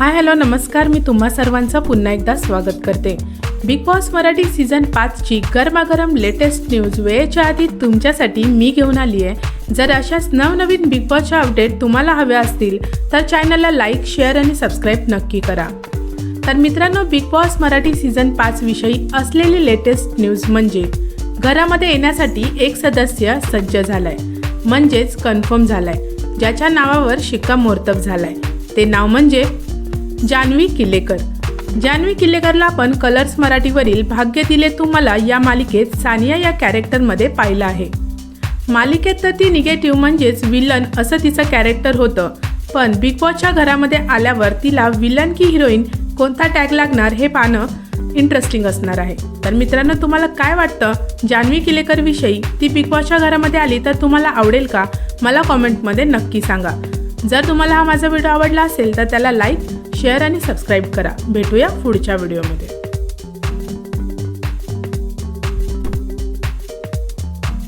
Hi hello नमस्कार. मी तुम्हा सर्वांचं पुन्हा एकदा स्वागत करते. बिग बॉस मराठी सीझन पाचची गरमागरम लेटेस्ट न्यूज वेळेच्या आधी तुमच्यासाठी मी घेऊन आली आहे. जर अशाच नवनवीन बिग बॉसच्या अपडेट तुम्हाला हव्या असतील तर चॅनलला लाईक शेअर आणि सबस्क्राईब नक्की करा. तर मित्रांनो बिग बॉस मराठी सीझन पाच विषयी असलेली लेटेस्ट न्यूज म्हणजे घरामध्ये येण्यासाठी एक सदस्य सज्ज झालाय. म्हणजेच कन्फर्म झालाय. ज्याच्या नावावर शिक्कामोर्तब झालाय. ते नाव म्हणजे जान्हवी किल्लेकर. जान्हवी किल्लेकरला आपण कलर्स मराठीवरील भाग्य दिले तू मला या मालिकेत सानिया या कॅरेक्टरमध्ये पाहिलं आहे. मालिकेत तर ती निगेटिव्ह म्हणजेच विलन असं तिचं कॅरेक्टर होतं. पण बिग बॉसच्या घरामध्ये आल्यावर तिला विलन की हिरोईन कोणता टॅग लागणार हे पाहणं इंटरेस्टिंग असणार आहे. तर मित्रांनो तुम्हाला काय वाटतं? जान्हवी किलेकर विषयी ती बिग बॉसच्या घरामध्ये आली तर तुम्हाला आवडेल का? मला कॉमेंटमध्ये नक्की सांगा. जर तुम्हाला हा माझा व्हिडिओ आवडला असेल तर त्याला लाईक शेअर आणि सबस्क्राईब करा. भेटूया पुढच्या व्हिडिओमध्ये.